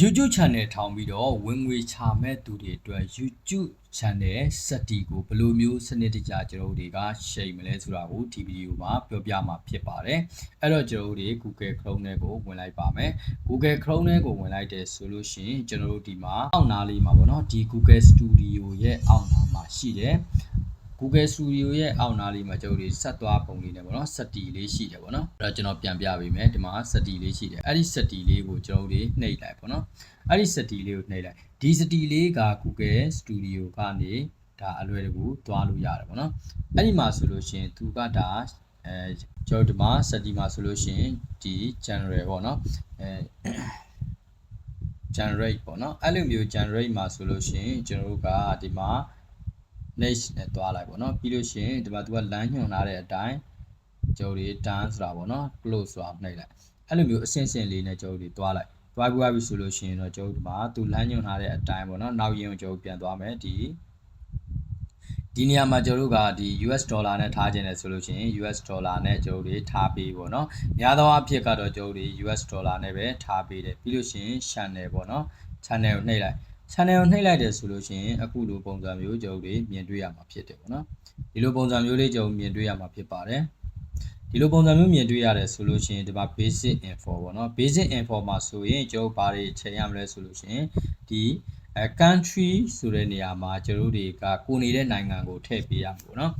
YouTube channel ထောင်ပြီးတော့ဝင်ငွေချမဲ့သူတွေအတွက် YouTube channel စက်တီကိုဘယ်လိုမျိုးစနစ်တကျကျွန်တော်တို့တွေကရှိတ်မလဲဆိုတာကိုဒီဗီဒီယိုမှာပြောပြမှာဖြစ်ပါတယ်အဲ့တော့ကျွန်တော်တို့တွေ Google Chrome နဲ့ကိုဝင်လိုက်ပါမယ် Google Chrome နဲ့ကိုဝင်လိုက်တယ်ဆိုလို့ရှိရင်ကျွန်တော်တို့ဒီမှာအောက်နားလေးမှာပေါ့နော်ဒီ Google Studio ရဲ့အောက်နားမှာရှိတယ် Google Studio ရဲ့အောက်နားလေးမှာကျွန်တော်တို့ဆက်သွားပုံလေးနဲ့ပေါ့နော်စက်တီလေးရှိတယ်ပေါ့နော်အဲ့တော့ကျွန်တော်ပြန်ပြပေးမယ်ဒီမှာစက်တီလေးရှိတယ်အဲ့ဒီစက်တီလေးကိုကျွန်တော်တို့နှိပ်လိုက်ပေါ့နော်အဲ့ဒီစက်တီလေးကိုနှိပ်လိုက်ဒီစက်တီလေးက Google Studio ကနေဒါအလွယ်တကူသွားလို့ရတယ်ပေါ့နော်အဲ့ဒီမှာဆိုလို့ရှိရင်သူကဒါအဲကျွန်တော်ဒီမှာစက်တီမှာဆိုလို့ရှိရင်ဒီ general ပေါ့နော်အဲ generate ပေါ့နော်အဲ့လိုမျိုး generate မှာဆိုလို့ရှိရင်ကျွန်တော်တို့ကဒီမှာ next နဲ့တွားလိုက်ပေါ့နော်ပြီးလို့ရှိရင်ဒီမှာသူကလမ်းညွှန်ထားတဲ့အတိုင်းကျုပ်တွေ done ဆိုတာပေါ့နော် close ဆိုတာနှိပ်လိုက်အဲ့လိုမျိုးအဆင့်ဆင့်လေးနဲ့ကျုပ်တွေတွားလိုက်တွားပြီးသွားပြီဆိုလို့ရှိရင်တော့ကျုပ်ဒီမှာသူလမ်းညွှန်ထားတဲ့အတိုင်းပေါ့နော်နောက်ရင်ကိုကျုပ်ပြန်သွားမယ်ဒီဒီနေရာမှာကျတို့ကဒီ US ဒေါ်လာနဲ့ထားခြင်းနဲ့ဆိုလို့ရှိရင် US ဒေါ်လာနဲ့ကျတို့တွေထားပေးပေါ့နော်များသောအားဖြင့်ကတော့ကျတို့တွေ US ဒေါ်လာနဲ့ပဲထားပေးတယ်ပြီးလို့ရှိရင် channel ပေါ့နော် channel ကိုနှိပ်လိုက် channel ကိုနှိပ်လိုက်တယ်ဆိုလို့ရှိရင်အခုလိုပုံစံမျိုးကျုပ်တွေမြင်တွေ့ရမှာဖြစ်တယ်ပေါ့နော်ဒီလိုပုံစံမျိုးလေးကျုပ်မြင်တွေ့ရမှာဖြစ်ပါတယ်ဒီလိုပုံစံမျိုးမြင်တွေ့ရတယ်ဆိုလို့ရှိရင်ဒီမှာ basic info ပေါ့နော် basic info မှာဆိုရင်ကျုပ်ဘာတွေချိန်ရမလဲဆိုလို့ရှိရင်ဒီ အဲ country ဆိုတဲ့နေရာမှာကျတို့တွေကကိုနေတဲ့နိုင်ငံကိုထည့်ပေးရမှာပေါ့နော်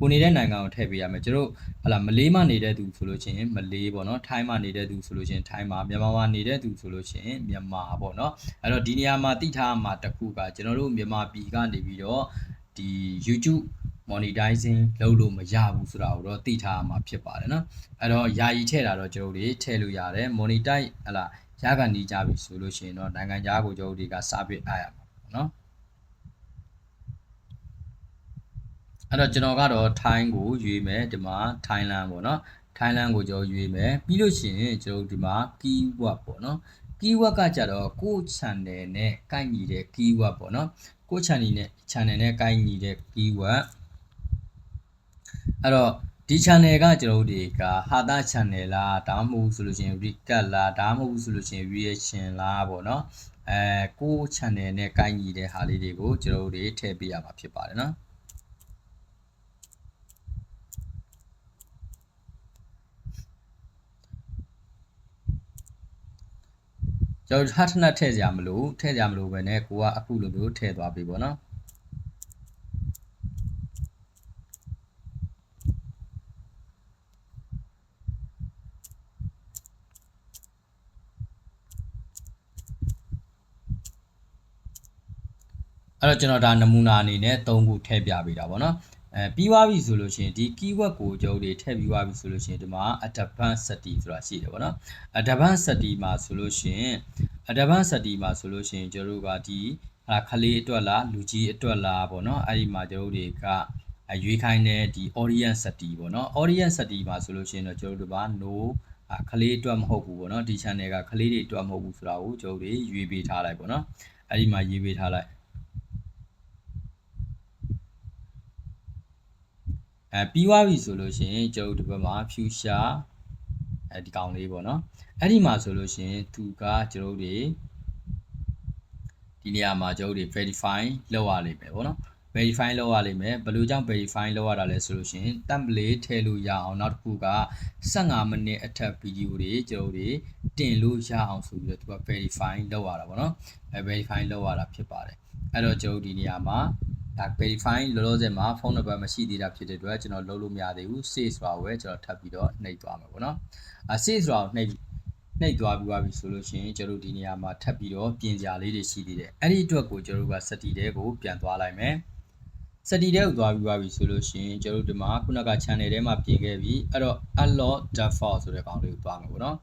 ကိုနေတဲ့နိုင်ငံကိုထည့်ပေးရမယ်ကျတို့ဟလာမလေးမှနေတဲ့သူဆိုလို့ရှိရင်မလေးပေါ့နော်ထိုင်းမှနေတဲ့သူဆိုလို့ရှိရင်ထိုင်းမှာမြန်မာမှာနေတဲ့သူဆိုလို့ရှိရင်မြန်မာပေါ့နော်အဲ့တော့ဒီနေရာမှာတိထားမှာတစ်ခုကကျွန်တော်တို့မြန်မာပြည်ကနေပြီးတော့ဒီ YouTube monetizing လုပ်လို့မရဘူးဆိုတာကိုတော့သိထားမှာဖြစ်ပါတယ်เนาะအဲ့တော့ယာယီထည့်တာတော့ကျွန်တော်တို့တွေထည့်လို့ရတယ် monetize ဟလာ ရကန်နီးကြပြီဆိုလို့ရှိရင်တော့နိုင်ငံခြားကိုကျော်တွေကစပစ်အားရမှာပေါ့နော်အဲ့တော့ကျွန်တော်ကတော့ထိုင်းကိုရွေးမယ်ဒီမှာထိုင်းလန်ပေါ့နော်ထိုင်းလန်ကိုကျွန်တော်ရွေးမယ်ပြီးလို့ရှိရင်ကျွန်တော်ဒီမှာ keyword ပေါ့နော် keyword ကကြတော့ကို channel နဲ့ကိုက်ညီတဲ့ keyword ပေါ့နော်ကို channel နဲ့ channel နဲ့ကိုက်ညီတဲ့ keyword အဲ့တော့ ဒီ channel ကကျွန်တော်တို့တွေကဟာတာ channel လားဒါမှမဟုတ်ဆိုလို့ရှိရင် recap လားဒါမှမဟုတ်ဆိုလို့ရှိရင် reaction လားပေါ့နော်အဲကိုယ့် channel နဲ့ကိုက်ညီတဲ့ဟာလေးတွေကိုကျွန်တော်တို့တွေထည့်ပေးရမှာဖြစ်ပါတယ်နော်ကျွန်တော်ဟာထနတ်ထည့်ကြမလို့ထည့်ကြမလို့ပဲねကိုကအခုလိုမျိုးထည့်သွားပြီပေါ့နော် အဲ့တော့ကျွန်တော်ဒါနမူနာအနေနဲ့၃ခုထည့်ပြပေးတာပေါ့နော်အဲပြီးသွားပြီဆိုလို့ရှိရင်ဒီ keyword ကိုကျွန်တော်တွေထည့်ပြီးသွားပြီဆိုလို့ရှိရင်ဒီမှာ advanced setting ဆိုတာရှိတယ်ပေါ့နော် advanced setting မှာဆိုလို့ရှိရင် advanced setting မှာဆိုလို့ရှိရင်ကျွန်တော်တို့ကဒီဟာခလေးအတွက်လားလူကြီးအတွက်လားပေါ့နော်အဲ့ဒီမှာကျွန်တော်တွေကရွေးခိုင်းတဲ့ဒီ audience setting ပေါ့နော် audience setting မှာဆိုလို့ရှိရင်တော့ကျွန်တော်တို့က no ခလေးအတွက်မဟုတ်ဘူးပေါ့နော်ဒီ channel ကခလေးတွေအတွက်မဟုတ်ဘူးဆိုတာကိုကျွန်တော်တွေရွေးပေးထားလိုက်ပေါ့နော်အဲ့ဒီမှာရွေးပေးထားလိုက် အဲပြီးသွားပြီဆိုလို့ရှိရင်ကျုပ်ဒီဘက်မှာ future အဲဒီကောင်လေးပေါ့နော်အဲ့ဒီမှာဆိုလို့ရှိရင်သူကကျုပ်တွေဒီနေရာမှာကျုပ်တွေ verify လုပ်ရလိမ့်မယ်ပေါ့နော် verify လုပ်ရလိမ့်မယ်ဘယ်လိုကြောင့် verify လုပ်ရတာလဲဆိုလို့ရှိရင် template ထည့်လို့ရအောင်နောက်တစ်ခုက15မိနစ်အထက်ဗီဒီယိုတွေကျုပ်တွေတင်လို့ရအောင်ဆိုပြီးတော့သူက verify လုပ်ရတာပေါ့နော်အဲ verify လုပ်ရတာဖြစ်ပါတယ်အဲ့တော့ကျုပ်ဒီနေရာမှာ ဒါ verify လောလောဆယ်မှာဖုန်းနံပါတ်မရှိသေးတာဖြစ်တဲ့အတွက်ကျွန်တော်လုပ်လို့မရသေးဘူး save ဆိုတာကိုပဲကျွန်တော်ထပ်ပြီးတော့နှိပ်သွားမှာပေါ့နော်အဲ save ဆိုတာကိုနှိပ်နှိပ်သွားပြီးသွားပြီဆိုလို့ရှိရင်ကျွန်တော်ဒီနေရာမှာထပ်ပြီးတော့ပြင်စရာလေးတွေရှိသေးတယ်အဲ့ဒီအတွက်ကိုကျွန်တော်က set တဲကိုပြန်သွားလိုက်မယ်စတီတဲကိုသွားပြီးသွားပြီဆိုလို့ရှိရင်ကျွန်တော်တို့ဒီမှာခုနက channel ထဲမှာပြင်ခဲ့ပြီအဲ့တော့ allot default ဆိုတဲ့ကောင်လေးကိုသွားမှာပေါ့နော်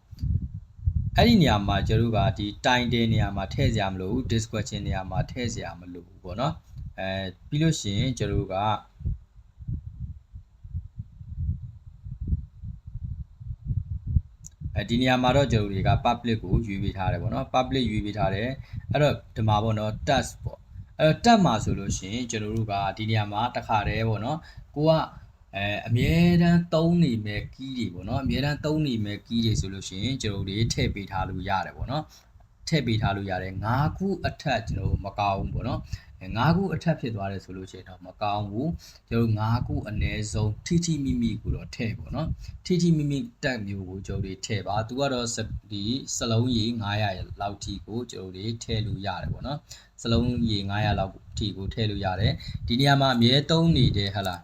အဲ့ဒီနေရာမှာကျွန်တော်တို့ကဒီ time တဲ့နေရာမှာထည့်စရာမလိုဘူး description နေရာမှာထည့်စရာမလိုဘူးပေါ့နော် အဲပြီးလို့ရှိရင်ကျွန်တော်တို့ကအဲဒီနေရာမှာတော့ကျွန်တော်တွေက public ကိုရွေးပေးထားတယ်ပေါ့နော် public ရွေးပေးထားတယ်အဲ့တော့ဒီမှာပေါ့နော် task ပေါ့အဲ့တော့ tab မှာဆိုလို့ရှိရင်ကျွန်တော်တို့ကဒီနေရာမှာတစ်ခါတည်းပေါ့နော်ကိုကအဲအမြဲတမ်းသုံးနေမဲ့ key တွေပေါ့နော်အမြဲတမ်းသုံးနေမဲ့ key တွေဆိုလို့ရှိရင်ကျွန်တော်တို့တွေထည့်ပေးထားလို့ရတယ်ပေါ့နော် ထည့်ပေးထားလို့ရတယ်၅ခုအထက်ကျွန်တော်တို့မကောင်းဘူးပေါ့နော်၅ခုအထက်ဖြစ်သွားတယ်ဆိုလို့ရှိရင်တော့မကောင်းဘူးကျွန်တော်၅ခုအနည်းဆုံးထိထိမိမိကိုတော့ထည့်ပေါ့နော်ထိထိမိမိတက်မျိုးကိုကျွန်တော်တို့ထည့်ပါသူကတော့ဒီစလုံးရည်900လောက်ထိကိုကျွန်တော်တို့ထည့်လို့ရတယ်ပေါ့နော်စလုံးရည်900လောက်ထိကိုထည့်လို့ရတယ်ဒီနေရာမှာအမြဲသုံးနေတဲ့ဟလာ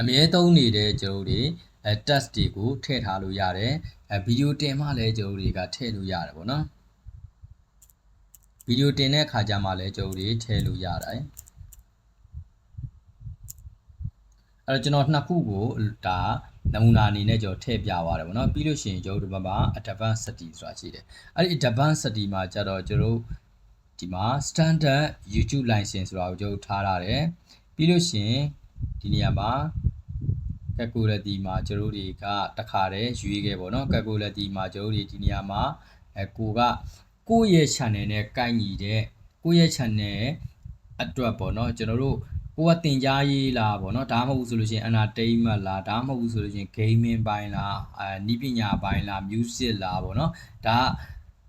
အမြဲသုံးနေတဲ့ကျွန်တော်တို့ အဲ test တွေကိုထည့်ထားလို့ရတယ်အဲဗီဒီယိုတင်မှလည်းကျွန်တော်တွေကထည့်လို့ရတယ်ပေါ့နော်ဗီဒီယိုတင်တဲ့အခါကျမှလည်းကျွန်တော်တွေထည့်လို့ရတယ်အဲ့တော့ကျွန်တော်နှစ်ခုကိုဒါနမူနာအနေနဲ့ကျွန်တော်ထည့်ပြသွားတယ်ပေါ့နော်ပြီးလို့ရှိရင်ကျွန်တော်တို့ဒီမှာ advanced study ဆိုတာရှိတယ်အဲ့ဒီ advanced study မှာကျတော့ကျွန်တော်ဒီမှာ standard YouTube license ဆိုတာကိုကျွန်တော်ထားရတယ်ပြီးလို့ရှိရင်ဒီနေရာမှာ calculate မှာကျွန်တော်တွေကတခါတည်းရွေးခဲ့ပေါ့နော် calculate မှာကျွန်တော်တွေဒီနေရာမှာအဲကိုကကိုယ့်ရဲ့ channel နဲ့ကိုက်ညီတဲ့ကိုယ့်ရဲ့ channel အတွက်ပေါ့နော်ကျွန်တော်တို့ကိုကတင် जा ရေးလားပေါ့နော်ဒါမှမဟုတ်ဘူးဆိုလို့ရှိရင် entertainment လားဒါမှမဟုတ်ဘူးဆိုလို့ရှိရင် gaming ပိုင်းလားအဲနီးပညာပိုင်းလား music လားပေါ့နော်ဒါ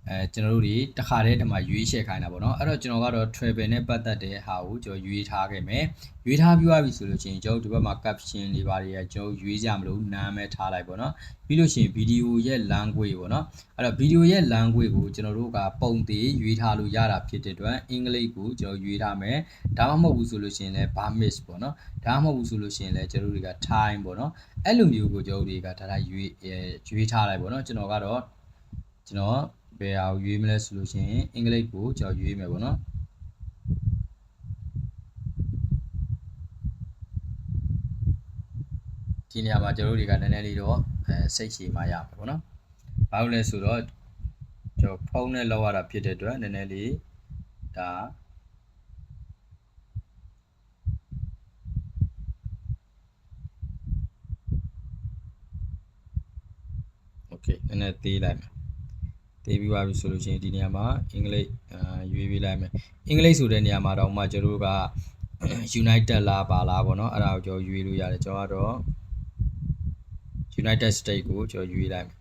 အဲကျွန်တော်တို့တွေတခါတည်းဒီမှာရွေးချယ်ခိုင်းတာပေါ့နော်အဲ့တော့ကျွန်တော်ကတော့ travel နဲ့ပတ်သက်တဲ့ဟာကိုကျွန်တော်ရွေးထားခဲ့မယ်ရွေးထားပြီးသွားပြီဆိုလို့ရှိရင်ကျွန်တော်ဒီဘက်မှာ caption တွေပါတွေကျွန်တော်ရွေးကြမလို့နာမည်ထားလိုက်ပေါ့နော်ပြီးလို့ရှိရင် video ရဲ့ language ပေါ့နော်အဲ့တော့ video ရဲ့ language ကိုကျွန်တော်တို့ကပုံသေးရွေးထားလို့ရတာဖြစ်တဲ့အတွက်အင်္ဂလိပ်ကိုကျွန်တော်ရွေးထားမယ်ဒါမှမဟုတ်ဘူးဆိုလို့ရှိရင်လည်း Burmese ပေါ့နော်ဒါမှမဟုတ်ဘူးဆိုလို့ရှိရင်လည်းကျွန်တော်တို့တွေက Thai ပေါ့နော်အဲ့လိုမျိုးကိုကျွန်တော်တို့တွေကဒါဒါရွေးရွေးထားလိုက်ပေါ့နော်ကျွန်တော်ကတော့ကျွန်တော် ဘယ်ဟာကိုရွေးမလဲဆိုလို့ရှိရင်အင်္ဂလိပ်ကိုကျွန်တော်ရွေးမယ်ပေါ့နော်ဒီနေရာမှာကျွန်တော်တို့တွေကနည်းနည်းလေးတော့အဲစိတ်ရှည်မှရမယ်ပေါ့နော်။ဘာလို့လဲဆိုတော့ကျွန်တော်ဖုန်းနဲ့လောက်ရတာဖြစ်တဲ့အတွက်နည်းနည်းလေးဒါโอเคနည်းနည်းသေးလိုက်မယ် သေးပြီးသွားပြီဆိုလို့ရှိရင်ဒီနေရာမှာအင်္ဂလိပ်အာရွေးပေးလိုက်မယ်အင်္ဂလိပ်ဆိုတဲ့နေရာမှာတော့မှကျွန်တော်တို့က United လားပါလားပေါ့နော်အဲ့ဒါကိုကျွန်တော်ရွေးလို့ရတယ်ကျွန်တော်ကတော့ United States ကိုကျွန်တော်ရွေးလိုက်မယ်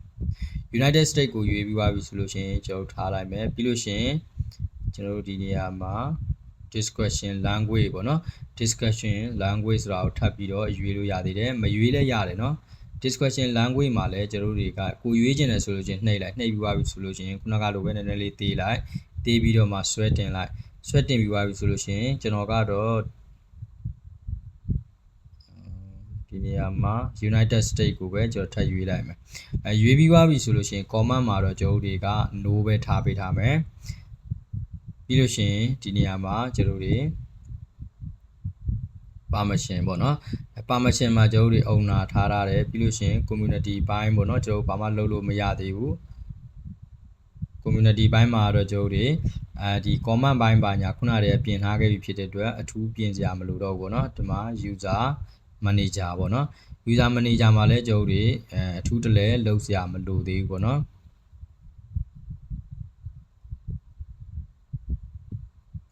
United States ကိုရွေးပြီးသွားပြီဆိုလို့ရှိရင်ကျွန်တော်ထားလိုက်မယ်ပြီးလို့ရှိရင်ကျွန်တော်တို့ဒီနေရာမှာ discussion language ပေါ့နော် discussion language ဆိုတာကိုထပ်ပြီးတော့ရွေးလို့ရသေးတယ်မရွေးလည်းရတယ်နော် discussion language မှာလည်းကျွန်တော်တွေကကိုရွေးချင်တယ်ဆိုလို့ချင်းနှိပ်လိုက်နှိပ်ပြီးသွားပြီဆိုလို့ချင်းခုနကလိုပဲနည်းနည်းလေးသေးလိုက်သေးပြီးတော့မှဆွဲတင်လိုက်ဆွဲတင်ပြီးသွားပြီဆိုလို့ချင်းကျွန်တော်ကတော့ဒီနေရာမှာ United States ကိုပဲကျွန်တော်ထပ်ရွေးလိုက်မယ်အဲရွေးပြီးသွားပြီဆိုလို့ရှိရင် comment မှာတော့ကျွန်တော်တွေက no ပဲထားပေးထားမယ်ပြီးလို့ရှိရင်ဒီနေရာမှာကျွန်တော်တွေ permission ပေါ့နော် permission မှာကျွန်တော်တို့ owner ထားရတယ်ပြီးလို့ရှိရင် community ဘိုင်းပေါ့နော်ကျွန်တော်ဘာမှလုပ်လို့မရသေးဘူး community ဘိုင်းမှာတော့ကျွန်တော်တို့အဲဒီ comment ဘိုင်းပါညာခုနတည်းပြင်ထားခဲ့ပြီဖြစ်တဲ့အတွက်အထူးပြင်စရာမလိုတော့ဘူးပေါ့နော်ဒီမှာ user manager ပေါ့နော် user manager မှာလည်းကျွန်တော်တို့အဲအထူးတလဲလုပ်စရာမလိုသေးဘူးပေါ့နော်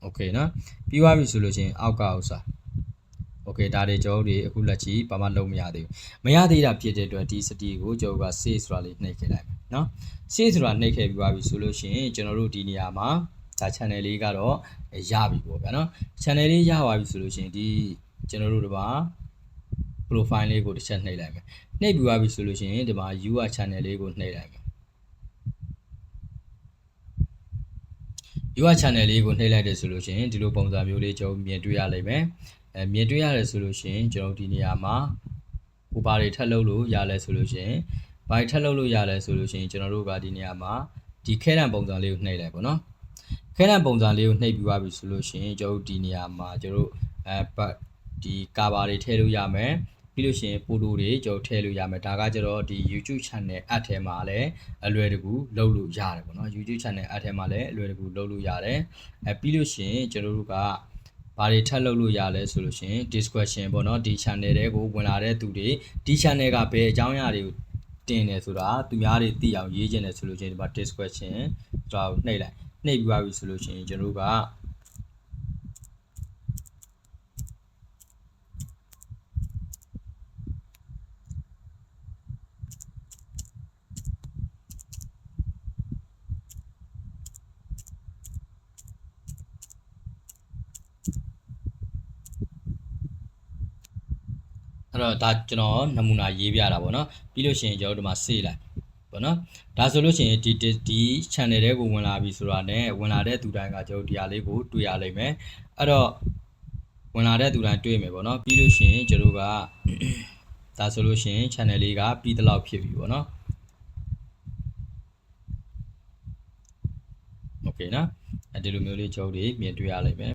โอเคเนาะပြီးသွားပြီဆိုလို့ရှိရင်အောက်ကဥစ္စာ โอเคဒါတွေကျွန်တော်တို့အခုလက်ချီဘာမှလုပ်မရသေးဘူးမရသေးတာဖြစ်တဲ့အတွက်ဒီစတီကိုကျွန်တော်က save ဆိုတာလေးနှိပ်ခဲ့လိုက်မယ်เนาะ save ဆိုတာနှိပ်ခဲ့ပြီးသွားပြီဆိုလို့ရှိရင်ကျွန်တော်တို့ဒီနေရာမှာဒါ channel လေးကတော့ရပြီပေါ့ဗျာเนาะ channel လေးရပါပြီဆိုလို့ရှိရင်ဒီကျွန်တော်တို့ဒီမှာ profile လေးကိုတစ်ချက်နှိပ်လိုက်မယ်နှိပ်ပြီးသွားပြီဆိုလို့ရှိရင်ဒီမှာ UR channel လေးကိုနှိပ်လိုက်မယ် UR channel လေးကိုနှိပ်လိုက်တယ်ဆိုလို့ရှိရင်ဒီလိုပုံစံမျိုးလေးကျွန်တော်မြင်တွေ့ရလိမ့်မယ် အဲမြင်တွေ့ရတယ်ဆိုလို့ရှိရင်ကျွန်တော်ဒီနေရာမှာဟိုဘာတွေထပ်လုပ်လို့ရလဲဆိုလို့ရှိရင်ဘာတွေထပ်လုပ်လို့ရလဲဆိုလို့ရှိရင်ကျွန်တော်တို့ကဒီနေရာမှာဒီခဲတံပုံစံလေးကိုနှိပ်လိုက်ပေါ့နော်ခဲတံပုံစံလေးကိုနှိပ်ပြီးသွားပြီဆိုလို့ရှိရင်ကျွန်တော်ဒီနေရာမှာကျွန်တော်အဲပတ်ဒီကာဘာတွေထည့်လို့ရမယ်ပြီးလို့ရှိရင်ပိုတိုတွေကျွန်တော်ထည့်လို့ရမယ်ဒါကကျတော့ဒီ YouTube channel app ထဲမှာလည်းအလွယ်တကူလုပ်လို့ရတယ်ပေါ့နော် YouTube channel app ထဲမှာလည်းအလွယ်တကူလုပ်လို့ရတယ်အဲပြီးလို့ရှိရင်ကျွန်တော်တို့က ဘာတွေထပ်လုပ်လို့ရလဲဆိုလို့ရှိရင် discussion ပေါ့နော်ဒီ channel တွေကိုဝင်လာတဲ့သူတွေဒီ channel ကဘယ်အကြောင်းအရာတွေကိုတင်တယ်ဆိုတာသူများတွေသိအောင်ရေးချင်တယ်ဆိုလို့ရှိရင်ဒီမှာ discussion ဆိုတာကိုနှိပ်လိုက်နှိပ်ပြီးပါပြီဆိုလို့ရှိရင်ကျွန်တော်တို့က အဲ့တော့ဒါကျွန်တော်နမူနာရေးပြတာပေါ့နော်ပြီးလို့ရှိရင်ကျွန်တော်တို့ဒီမှာ save လိုက်ပေါ့နော်ဒါဆိုလို့ရှိရင်ဒီဒီ channel တဲကိုဝင်လာပြီဆိုတာနဲ့ဝင်လာတဲ့သူတိုင်းကကျွန်တော်ဒီဟာလေးကိုတွေ့ရလိမ့်မယ်အဲ့တော့ဝင်လာတဲ့သူတိုင်းတွေ့မယ်ပေါ့နော်ပြီးလို့ရှိရင်ကျွန်တော်ကဒါဆိုလို့ရှိရင် channel လေးကပြီးတလောက်ဖြစ်ပြီပေါ့နော် okay နော်အဲဒီလိုမျိုးလေးကျွန်တော်တို့မြင်တွေ့ရလိမ့်မယ်